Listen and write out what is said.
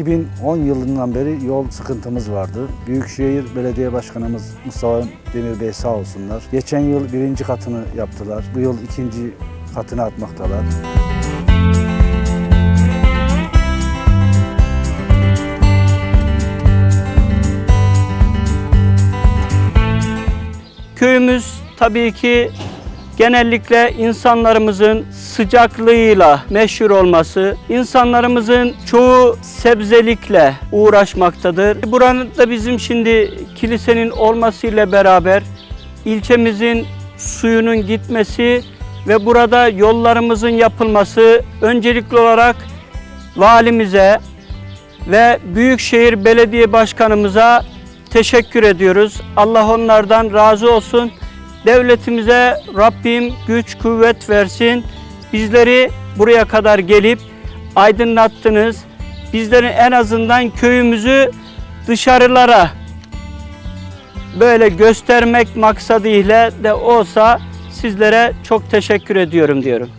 2010 yılından beri yol sıkıntımız vardı. Büyükşehir Belediye Başkanımız Mustafa Demir Bey sağ olsunlar. Geçen yıl birinci katını yaptılar. Bu yıl ikinci katını atmaktalar. Köyümüz tabii ki genellikle insanlarımızın sıcaklığıyla meşhur olması, insanlarımızın çoğu sebzelikle uğraşmaktadır. Buranın da bizim şimdi kilisenin olmasıyla beraber ilçemizin suyunun gitmesi ve burada yollarımızın yapılması öncelikli olarak valimize ve Büyükşehir Belediye Başkanımıza teşekkür ediyoruz. Allah onlardan razı olsun. Devletimize Rabbim güç kuvvet versin. Bizleri buraya kadar gelip aydınlattınız. Bizlerin en azından köyümüzü dışarılara böyle göstermek maksadıyla de olsa sizlere çok teşekkür ediyorum diyorum.